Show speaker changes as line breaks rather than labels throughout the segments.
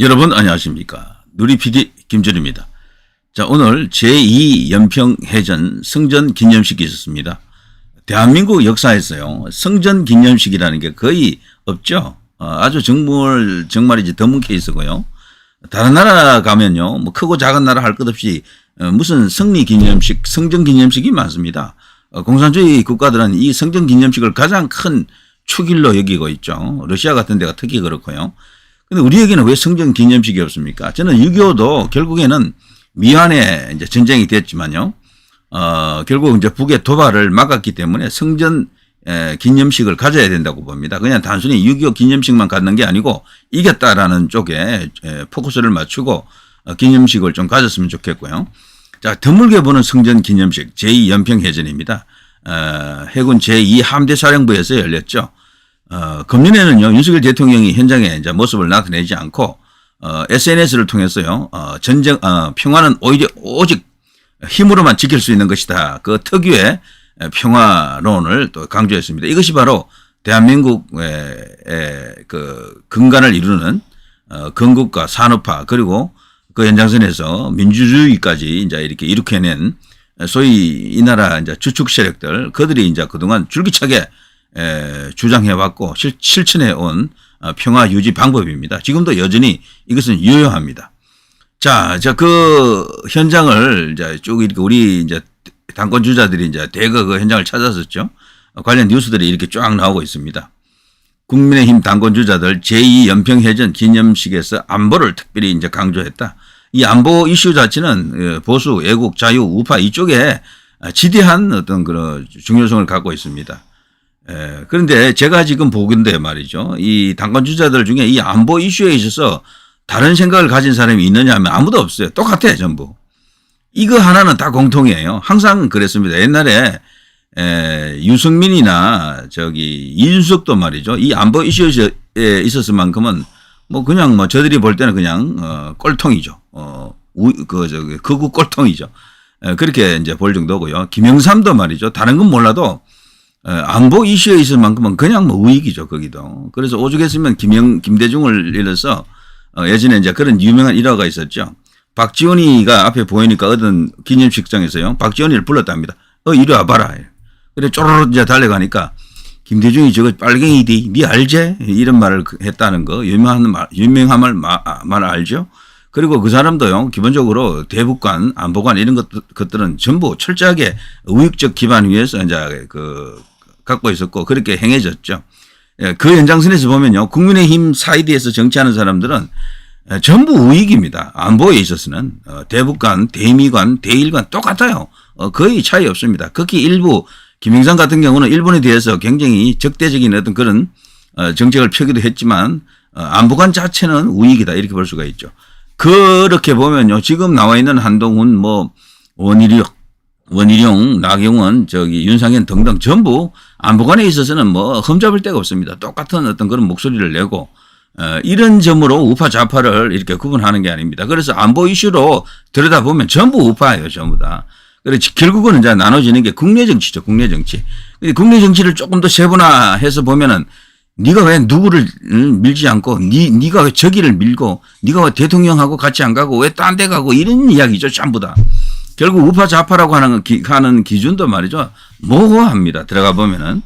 여러분 안녕하십니까. 누리PD 김준입니다. 자, 오늘 제2연평해전 성전 기념식이 있었습니다. 대한민국 역사에서요, 성전 기념식이라는 게 거의 없죠. 어, 아주 정말, 정말이지 드문 케이스고요. 다른 나라 가면요, 뭐 크고 작은 나라 할 것 없이 어, 무슨 승리 기념식, 성전 기념식이 많습니다. 어, 공산주의 국가들은 이 성전 기념식을 가장 큰 축일로 여기고 있죠. 러시아 같은 데가 특히 그렇고요. 근데 우리에게는 왜 성전 기념식이 없습니까? 저는 6.25도 결국에는 미완에 이제 전쟁이 됐지만요. 어, 결국 이제 북의 도발을 막았기 때문에 성전 에, 기념식을 가져야 된다고 봅니다. 그냥 단순히 6.25 기념식만 갖는 게 아니고 이겼다라는 쪽에 에, 포커스를 맞추고 어, 기념식을 좀 가졌으면 좋겠고요. 자, 드물게 보는 성전 기념식 제2연평해전입니다. 어, 해군 제2함대사령부에서 열렸죠. 어, 금년에는요, 윤석열 대통령이 현장에 이제 모습을 나타내지 않고, 어, SNS를 통해서요, 어, 전쟁, 어, 평화는 오히려 오직 힘으로만 지킬 수 있는 것이다. 그 특유의 평화론을 또 강조했습니다. 이것이 바로 대한민국의 의그 근간을 이루는 어, 건국과 산업화 그리고 그 연장선에서 민주주의까지 이제 이렇게 이룩해낸 소위 이 나라 이제 주축 세력들 그들이 이제 그동안 줄기차게 에, 주장해왔고 실, 실천해온 어, 평화 유지 방법입니다. 지금도 여전히 이것은 유효합니다. 자, 자, 그 현장을 이제 쭉 이렇게 우리 이제 당권 주자들이 이제 대거 그 현장을 찾았었죠. 어, 관련 뉴스들이 이렇게 쫙 나오고 있습니다. 국민의힘 당권 주자들 제2연평해전 기념식에서 안보를 특별히 이제 강조했다. 이 안보 이슈 자체는 어, 보수, 애국, 자유, 우파 이쪽에 지대한 어떤 그런 중요성을 갖고 있습니다. 예, 그런데 제가 지금 보건데 말이죠. 이 당권 주자들 중에 이 안보 이슈에 있어서 다른 생각을 가진 사람이 있느냐 하면 아무도 없어요. 똑같아, 전부. 이거 하나는 다 공통이에요. 항상 그랬습니다. 옛날에 에, 유승민이나 저기 이준석도 말이죠. 이 안보 이슈에 있었을 만큼은 뭐 그냥 뭐 저들이 볼 때는 그냥 어, 꼴통이죠. 어, 우, 그 저기 극우 꼴통이죠. 에, 그렇게 이제 볼 정도고요. 김영삼도 말이죠. 다른 건 몰라도 어, 안보 이슈에 있을 만큼은 그냥 뭐 우익이죠, 거기도. 그래서 오죽했으면 김영, 김대중을 일러서 어, 예전에 이제 그런 유명한 일화가 있었죠. 박지원이가 앞에 보이니까 어떤 기념식장에서요. 박지원이를 불렀답니다. 어, 이리 와봐라. 그래, 쪼르르 이제 달려가니까 김대중이 저거 빨갱이디, 니 알제? 이런 말을 했다는 거, 유명한 말, 유명한 말, 말 알죠? 그리고 그 사람도요, 기본적으로 대북관, 안보관 이런 것, 것들은 전부 철저하게 우익적 기반 위에서 이제 그, 갖고 있었고, 그렇게 행해졌죠. 예, 그 연장선에서 보면요, 국민의힘 사이드에서 정치하는 사람들은 전부 우익입니다. 안보에 있어서는 어, 대북관, 대미관, 대일관 똑같아요. 어, 거의 차이 없습니다. 극히 일부 김영삼 같은 경우는 일본에 대해서 굉장히 적대적인 어떤 그런 어, 정책을 펴기도 했지만 안보관 자체는 우익이다 이렇게 볼 수가 있죠. 그렇게 보면요, 지금 나와 있는 한동훈, 뭐 원희룡, 원희룡, 나경원, 저기 윤상현 등등 전부 안보관에 있어서는 뭐 흠잡을 데가 없습니다. 똑같은 어떤 그런 목소리를 내고 어, 이런 점으로 우파 좌파를 이렇게 구분하는 게 아닙니다. 그래서 안보 이슈로 들여다보면 전부 우파예요, 전부 다. 그래서 결국은 이제 나눠지는 게 국내 정치죠, 국내 정치. 국내 정치를 조금 더 세분화해서 보면은 네가 왜 누구를 밀지 않고 네 네가 왜 저기를 밀고 네가 왜 대통령하고 같이 안 가고 왜 딴 데 가고 이런 이야기죠, 전부 다. 결국 우파 좌파라고 하는 기, 하는 기준도 말이죠 모호합니다. 들어가 보면은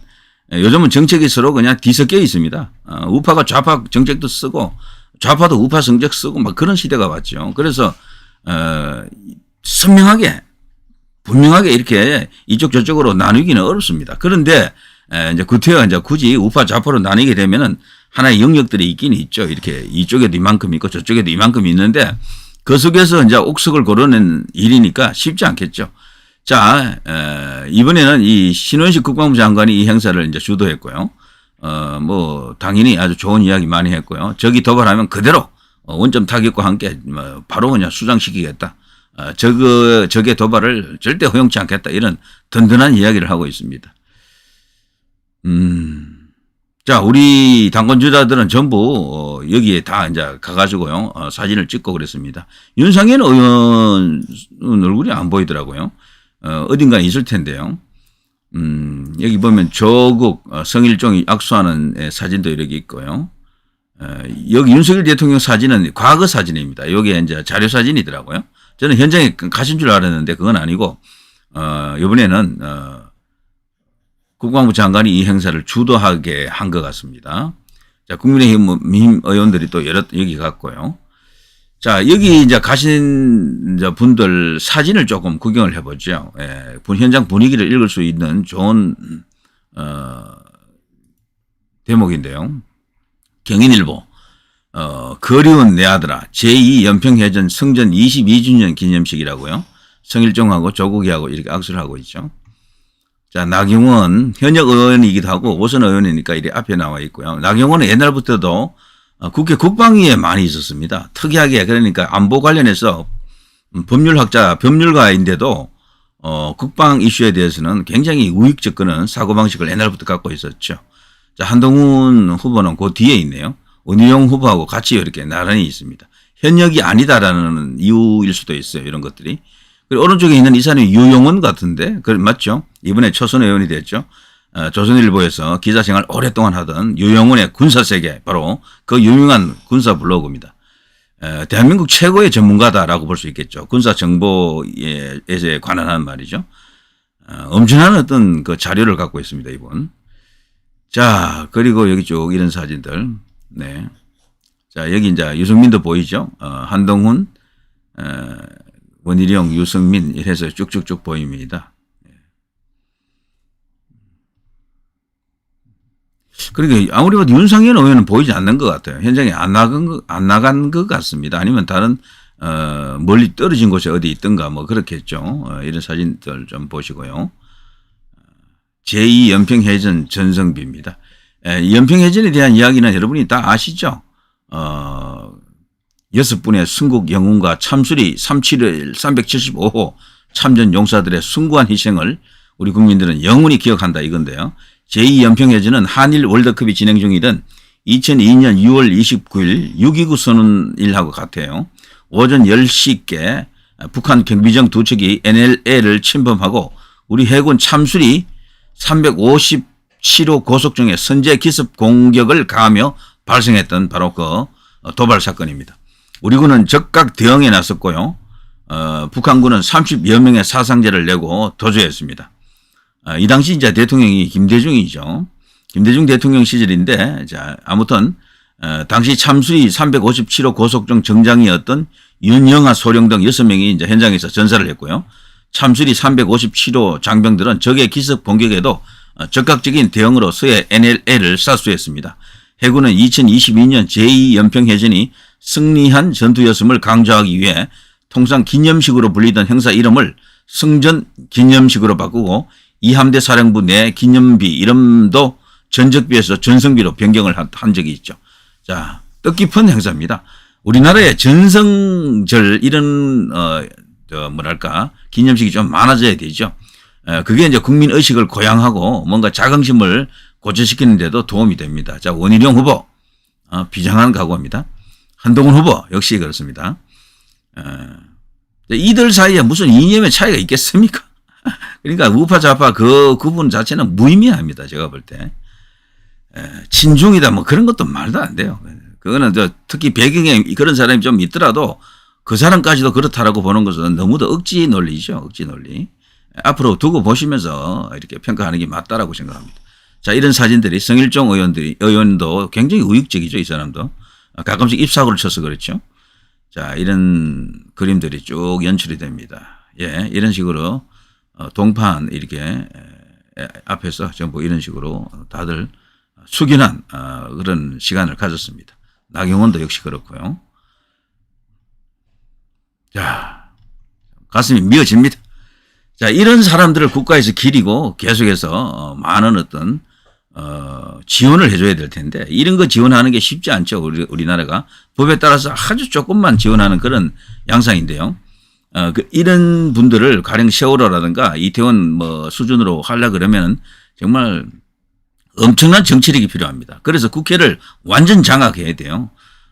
요즘은 정책이 서로 그냥 뒤섞여 있습니다. 어, 우파가 좌파 정책도 쓰고 좌파도 우파 정책 쓰고 막 그런 시대가 왔죠. 그래서 어, 선명하게 분명하게 이렇게 이쪽 저쪽으로 나누기는 어렵습니다. 그런데 에, 이제 구태여 이제 굳이 우파 좌파로 나뉘게 되면은 하나의 영역들이 있긴 있죠. 이렇게 이쪽에도 이만큼 있고 저쪽에도 이만큼 있는데 그 속에서 이제 옥석을 고르는 일이니까 쉽지 않겠죠. 자, 에, 이번에는 이 신원식 국방부 장관이 이 행사를 이제 주도했고요. 어, 뭐, 당연히 아주 좋은 이야기 많이 했고요. 저기 도발하면 그대로 어, 원점 타격과 함께 뭐 바로 그냥 수장시키겠다. 어, 저거, 저게 도발을 절대 허용치 않겠다. 이런 든든한 이야기를 하고 있습니다. 음. 자, 우리 당권주자들은 전부 어, 여기에 다 이제 가가지고요 어, 사진을 찍고 그랬습니다. 윤상현 의원 얼굴이 안 보이더라고요. 어, 어딘가 있을 텐데요. 음, 여기 보면 조국 성일종이 악수하는 사진도 이렇게 있고요. 어, 여기 윤석열 대통령 사진은 과거 사진입니다. 여기에 이제 자료 사진이더라고요. 저는 현장에 가신 줄 알았는데 그건 아니고 어, 이번에는 어, 국방부 장관이 이 행사를 주도하게 한 것 같습니다. 자, 국민의힘 의원들이 또 여러 여기 갔고요. 자, 여기 이제 가신 분들 사진을 조금 구경을 해보죠. 예, 분- 현장 분위기를 읽을 수 있는 좋은, 어, 대목인데요. 경인일보, 어, 거리온 내 아들아, 제2연평해전 성전 22주년 기념식이라고요. 성일종하고 조국이하고 이렇게 악수를 하고 있죠. 자, 나경원, 현역 의원이기도 하고 오선 의원이니까 이렇게 앞에 나와 있고요. 나경원은 옛날부터도 어, 국회 국방위에 많이 있었습니다. 특이하게 그러니까 안보 관련해서 음, 법률학자, 법률가인데도 어, 국방 이슈에 대해서는 굉장히 우익 접근은 사고방식을 옛날부터 갖고 있었죠. 자, 한동훈 후보는 그 뒤에 있네요. 원희룡 후보하고 같이 이렇게 나란히 있습니다. 현역이 아니다라는 이유일 수도 있어요. 이런 것들이. 그리고 오른쪽에 있는 이 사람이 유용원 같은데, 그 맞죠? 이번에 초선 의원이 됐죠. 어, 조선일보에서 기자 생활 오랫동안 하던 유용원의 군사세계, 바로 그 유명한 군사 블로그입니다. 어, 대한민국 최고의 전문가다라고 볼 수 있겠죠. 군사 정보에 관한 말이죠. 어, 엄청난 어떤 그 자료를 갖고 있습니다, 이분. 자, 그리고 여기 쭉 이런 사진들. 네. 자, 여기 이제 유승민도 보이죠? 어, 한동훈, 어, 원희룡, 유승민 이래서 쭉쭉쭉 보입니다. 그러니까 아무리 봐도 윤상현 의원은 보이지 않는 것 같아요. 현장에 안 나간 것, 안 나간 것 같습니다. 아니면 다른 어, 멀리 떨어진 곳에 어디 있던가 뭐 그렇겠죠. 어, 이런 사진들 좀 보시고요. 제2 연평해전 전성비입니다. 에, 연평해전에 대한 이야기는 여러분이 다 아시죠? 어, 여섯 분의 순국 영웅과 참수리 371 375호 참전 용사들의 숭고한 희생을 우리 국민들은 영원히 기억한다 이건데요. 제2연평해전은 한일 월드컵이 진행 중이던 2002년 6월 29일 6.29 선언일하고 같아요. 오전 10시께 북한 경비정 두 척이 NLL을 침범하고 우리 해군 참수리 357호 고속정에 선제 기습 공격을 가하며 발생했던 바로 그 도발 사건입니다. 우리 군은 적각 대응에 나섰고요. 어, 북한군은 30여 명의 사상자를 내고 도주했습니다. 어, 이 당시 이제 대통령이 김대중이죠. 김대중 대통령 시절인데, 자, 아무튼, 어, 당시 참수리 357호 고속정 정장이었던 윤영아 소령 등 6명이 이제 현장에서 전사를 했고요. 참수리 357호 장병들은 적의 기습 공격에도 어, 적극적인 대응으로 서해 NLL을 사수했습니다. 해군은 2022년 제2연평해전이 승리한 전투였음을 강조하기 위해 통상 기념식으로 불리던 행사 이름을 승전 기념식으로 바꾸고 이함대 사령부 내 기념비 이름도 전적비에서 전성비로 변경을 한- 한 적이 있죠. 자, 뜻깊은 행사입니다. 우리나라의 전성절 이런 어, 저 뭐랄까 기념식이 좀 많아져야 되죠. 에, 그게 이제 국민 의식을 고양하고 뭔가 자긍심을 고취시키는 데도 도움이 됩니다. 자, 원희룡 후보 어, 비장한 각오입니다. 한동훈 후보 역시 그렇습니다. 에, 이들 사이에 무슨 이념의 차이가 있겠습니까? 그러니까 우파 좌파 그 구분 자체는 무의미합니다. 제가 볼 때. 에, 친중이다 뭐 그런 것도 말도 안 돼요. 그거는 저 특히 배경에 그런 사람이 좀 있더라도 그 사람까지도 그렇다라고 보는 것은 너무도 억지 논리죠. 억지 논리. 앞으로 두고 보시면서 이렇게 평가하는 게 맞다라고 생각합니다. 자, 이런 사진들이 성일종 의원들이, 의원도 굉장히 우익적이죠. 이 사람도. 가끔씩 입사고를 쳐서 그렇죠. 자, 이런 그림들이 쭉 연출이 됩니다. 예, 이런 식으로 어, 동판 이렇게 에, 앞에서 전부 이런 식으로 다들 숙연한 어, 그런 시간을 가졌습니다. 나경원도 역시 그렇고요. 자, 가슴이 미어집니다. 자, 이런 사람들을 국가에서 기리고 계속해서 어, 많은 어떤 어, 지원을 해줘야 될 텐데 이런 거 지원하는 게 쉽지 않죠. 우리 우리나라가 법에 따라서 아주 조금만 지원하는 그런 양상인데요. 어, 그 이런 분들을 가령 세월호라든가 이태원 뭐 수준으로 하려 그러면 정말 엄청난 정치력이 필요합니다. 그래서 국회를 완전 장악해야 돼요.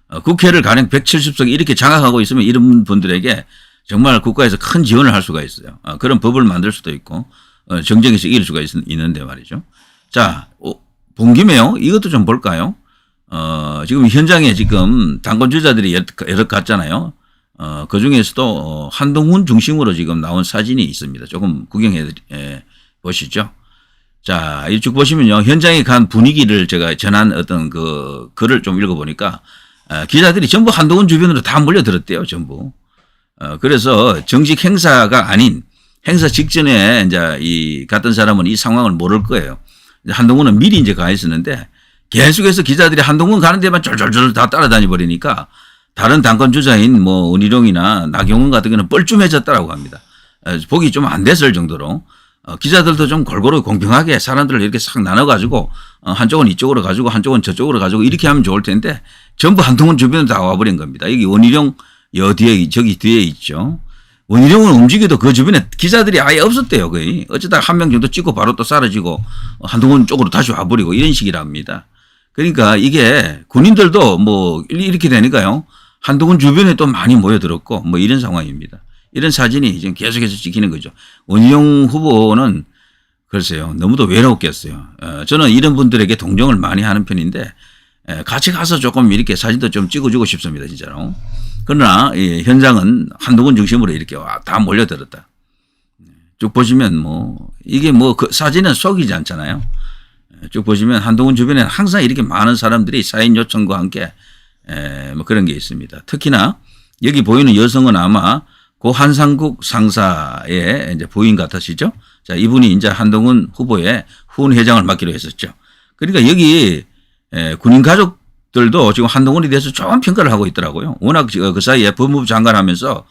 어, 국회를 가령 170석 이렇게 장악하고 있으면 이런 분들에게 정말 국가에서 큰 지원을 할 수가 있어요. 어, 그런 법을 만들 수도 있고 어, 정쟁에서 이길 수가 있, 있는데 말이죠. 자, 어, 본 김에요. 이것도 좀 볼까요? 어, 지금 현장에 지금 당권 주자들이 여러 갔잖아요. 어, 그 중에서도 어, 한동훈 중심으로 지금 나온 사진이 있습니다. 조금 구경해 예, 보시죠. 자, 이쪽 보시면요. 현장에 간 분위기를 제가 전한 어떤 그 글을 좀 읽어보니까 어, 기자들이 전부 한동훈 주변으로 다 몰려들었대요. 전부. 어, 그래서 정식 행사가 아닌 행사 직전에 이제 이 갔던 사람은 이 상황을 모를 거예요. 한동훈은 미리 이제 가 있었는데 계속해서 기자들이 한동훈 가는 데만 쫄쫄쫄 다 따라다니 버리니까 다른 당권 주자인 뭐 은희룡이나 나경원 같은 경우는 뻘쭘해졌다라고 합니다. 어, 보기 좀 안 됐을 정도로 어, 기자들도 좀 골고루 공평하게 사람들을 이렇게 싹 나눠가지고 어, 한쪽은 이쪽으로 가지고 한쪽은 저쪽으로 가지고 이렇게 하면 좋을 텐데 전부 한동훈 주변으로 다 와버린 겁니다. 여기 원희룡 여 뒤에 저기 뒤에 있죠. 원희룡은 움직여도 그 주변에 기자들이 아예 없었대요 거의. 어쩌다 한 명 정도 찍고 바로 또 사라지고 한동훈 쪽으로 다시 와버리고 이런 식이랍니다. 그러니까 이게 군인들도 뭐 이렇게 되니까요. 한동훈 주변에 또 많이 모여들었고 뭐 이런 상황입니다. 이런 사진이 지금 계속해서 찍히는 거죠. 원희룡 후보는 글쎄요. 너무도 외롭겠어요. 어, 저는 이런 분들에게 동정을 많이 하는 편인데 에, 같이 가서 조금 이렇게 사진도 좀 찍어주고 싶습니다. 진짜로. 그러나 이 현장은 한동훈 중심으로 이렇게 와, 다 몰려들었다. 쭉 보시면 뭐 이게 뭐 그 사진은 속이지 않잖아요. 쭉 보시면 한동훈 주변에는 항상 이렇게 많은 사람들이 사인 요청과 함께 에, 뭐 그런 게 있습니다. 특히나 여기 보이는 여성은 아마 고 한상국 상사의 이제 부인 같으시죠? 자, 이분이 이제 한동훈 후보의 후원 회장을 맡기로 했었죠. 그러니까 여기 에, 군인 가족들도 지금 한동훈에 대해서 좋은 평가를 하고 있더라고요. 워낙 그- 그 사이에 법무부 장관 하면서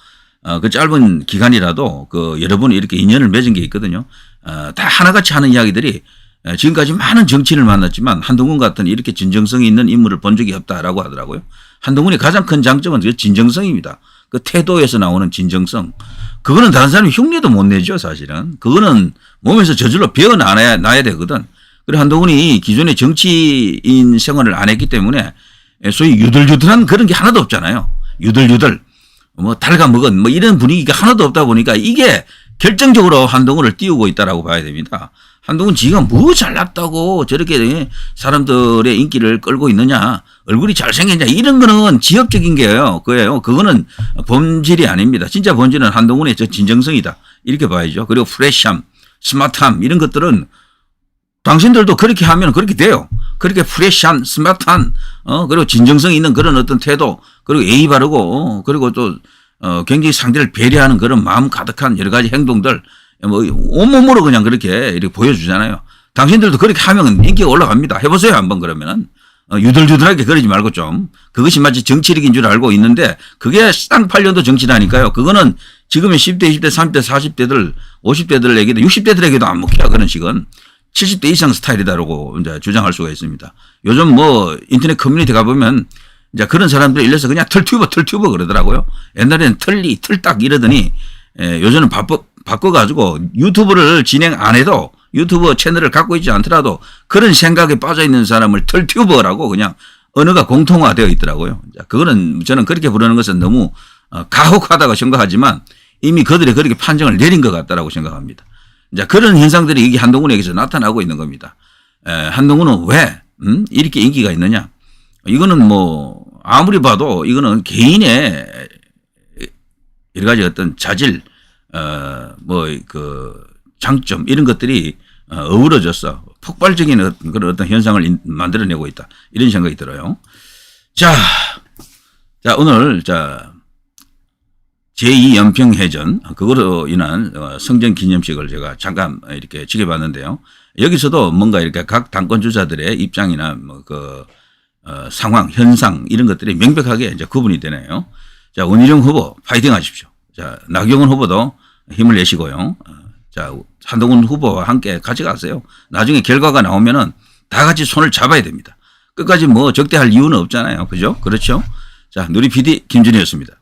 어, 그 짧은 기간이라도 그 여러 분 이렇게 인연을 맺은 게 있거든요. 어, 다 하나같이 하는 이야기들이 에, 지금까지 많은 정치인을 만났지만 한동훈 같은 이렇게 진정성이 있는 인물을 본 적이 없다라고 하더라고요. 한동훈의 가장 큰 장점은 그 진정성입니다. 그 태도에서 나오는 진정성. 그거는 다른 사람이 흉내도 못 내죠, 사실은. 그거는 몸에서 저절로 배어나야 나야 되거든. 그리고 한동훈이 기존에 정치인 생활을 안 했기 때문에 소위 유들유들한 그런 게 하나도 없잖아요. 유들유들. 뭐 달가 먹은 뭐 이런 분위기가 하나도 없다 보니까 이게 결정적으로 한동훈을 띄우고 있다라고 봐야 됩니다. 한동훈 지가 뭐 잘났다고 저렇게 사람들의 인기를 끌고 있느냐 얼굴이 잘생겼냐 이런 거는 지역적인 게요. 그예요. 그거는 본질이 아닙니다. 진짜 본질은 한동훈의 저 진정성이다. 이렇게 봐야죠. 그리고 프레시함 스마트함 이런 것들은 당신들도 그렇게 하면 그렇게 돼요. 그렇게 프레시한 스마트한 어 그리고 진정성 있는 그런 어떤 태도 그리고 예의 바르고 어, 그리고 또 어, 굉장히 상대를 배려하는 그런 마음 가득한 여러 가지 행동들 뭐 온몸으로 그냥 그렇게 이렇게 보여주잖아요. 당신들도 그렇게 하면 인기가 올라갑니다. 해보세요 한번 그러면은 어, 유들유들하게 그러지 말고 좀 그것이 마치 정치력인 줄 알고 있는데 그게 쌍팔년도 정치라니까요. 그거는 지금의 10대, 20대, 30대, 40대들, 50대들에게도 60대들에게도 안 먹혀요. 그런 식은 70대 이상 스타일이다라고 이제 주장할 수가 있습니다. 요즘 뭐 인터넷 커뮤니티 가보면 이제 그런 사람들 일러서 그냥 털튜버 털튜버 그러더라고요. 옛날에는 털리 털딱 이러더니 에, 요즘은 바꿔 바꿔가지고 유튜브를 진행 안 해도 유튜브 채널을 갖고 있지 않더라도 그런 생각에 빠져 있는 사람을 털튜버라고 그냥 언어가 공통화되어 있더라고요. 자, 그거는 저는 그렇게 부르는 것은 너무 어, 가혹하다고 생각하지만 이미 그들이 그렇게 판정을 내린 것 같다라고 생각합니다. 자, 그런 현상들이 이게 한동훈에게서 나타나고 있는 겁니다. 에, 한동훈은 왜 음? 이렇게 인기가 있느냐? 이거는 뭐 아무리 봐도 이거는 개인의 여러 가지 어떤 자질, 어, 뭐, 그, 장점, 이런 것들이 어, 어우러져서 폭발적인 어떤 그런 어떤 현상을 인- 만들어내고 있다. 이런 생각이 들어요. 자, 자, 오늘, 자, 제2연평해전, 그거로 인한 어, 성전 기념식을 제가 잠깐 이렇게 지켜봤는데요. 여기서도 뭔가 이렇게 각 당권 주자들의 입장이나 뭐 그, 어, 상황, 현상, 이런 것들이 명백하게 이제 구분이 되네요. 자, 원희룡 후보 파이팅 하십시오. 자, 나경원 후보도 힘을 내시고요. 어, 자, 한동훈 후보와 함께 같이 가세요. 나중에 결과가 나오면은 다 같이 손을 잡아야 됩니다. 끝까지 뭐 적대할 이유는 없잖아요. 그죠? 그렇죠? 자, 누리 PD 김준이었습니다.